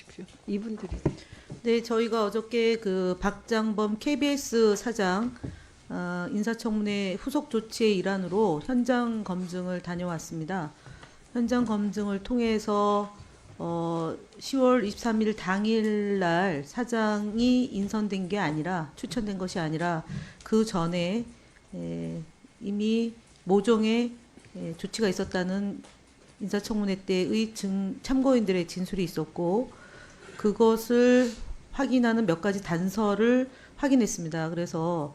주십시오. 이분 들이세요. 네, 저희가 어저께 그 박장범 KBS 사장 어, 인사청문회 후속 조치의 일환으로 현장 검증을 다녀왔습니다. 현장 검증을 통해서 어, 10월 23일 당일 날 사장이 인선된 게 아니라 추천된 것이 아니라 그 전에 에, 이미 모종의 에, 조치가 있었다는 인사청문회 때의 증, 참고인들의 진술이 있었고 그것을 확인하는 몇 가지 단서를 확인했습니다. 그래서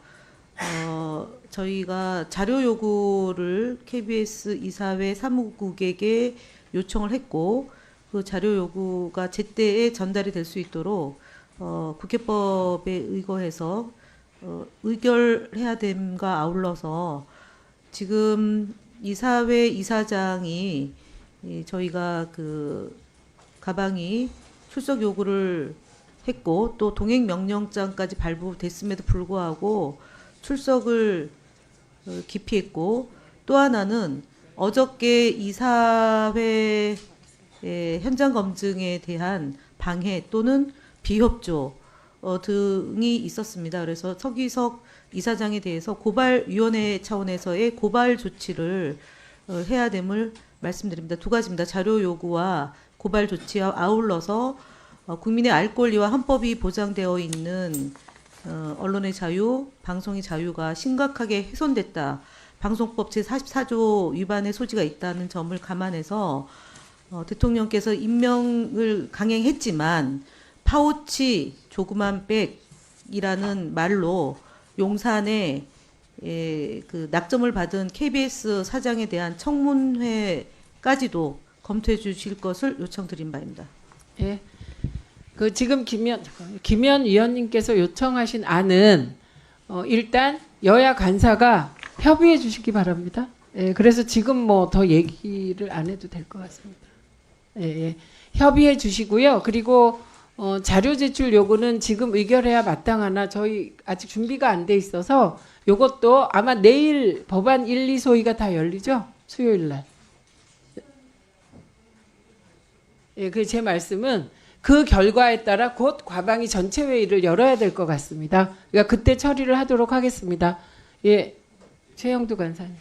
어, 저희가 자료 요구를 KBS 이사회 사무국에게 요청을 했고 그 자료 요구가 제때에 전달이 될 수 있도록 어, 국회법에 의거해서 어, 의결해야 됨과 아울러서 지금 이사회 이사장이 이 저희가 그 가방이 출석 요구를 했고 또 동행 명령장까지 발부됐음에도 불구하고 출석을 어, 기피했고 또 하나는 어저께 이사회 의 현장 검증에 대한 방해 또는 비협조 어, 등이 있었습니다. 그래서 서기석 이사장에 대해서 고발위원회 차원에서의 고발 조치를 어, 해야 됨을 말씀드립니다. 두 가지입니다. 자료 요구와 고발 조치와 아울러서 어, 국민의 알 권리와 헌법이 보장되어 있는 어, 언론의 자유, 방송의 자유가 심각하게 훼손됐다. 방송법 제44조 위반의 소지가 있다는 점을 감안해서 어, 대통령께서 임명을 강행했지만 파우치 조그만 백이라는 말로 용산에 예, 그 낙점을 받은 KBS 사장에 대한 청문회까지도 검토해 주실 것을 요청드린 바입니다. 예. 그 지금 김현. 김현 위원님께서 요청하신 안은 어, 일단 여야 간사가 협의해 주시기 바랍니다. 예, 그래서 지금 뭐 더 얘기를 안 해도 될 것 같습니다. 예, 예. 협의해 주시고요. 그리고 어, 자료 제출 요구는 지금 의결해야 마땅하나 저희 아직 준비가 안 돼 있어서 요것도 아마 내일 법안 1, 2소위가 다 열리죠? 수요일 날. 예, 그제 말씀은 그 결과에 따라 곧 과방위 전체 회의를 열어야 될 것 같습니다. 그러니까 그때 처리를 하도록 하겠습니다. 예, 최영두 간사님.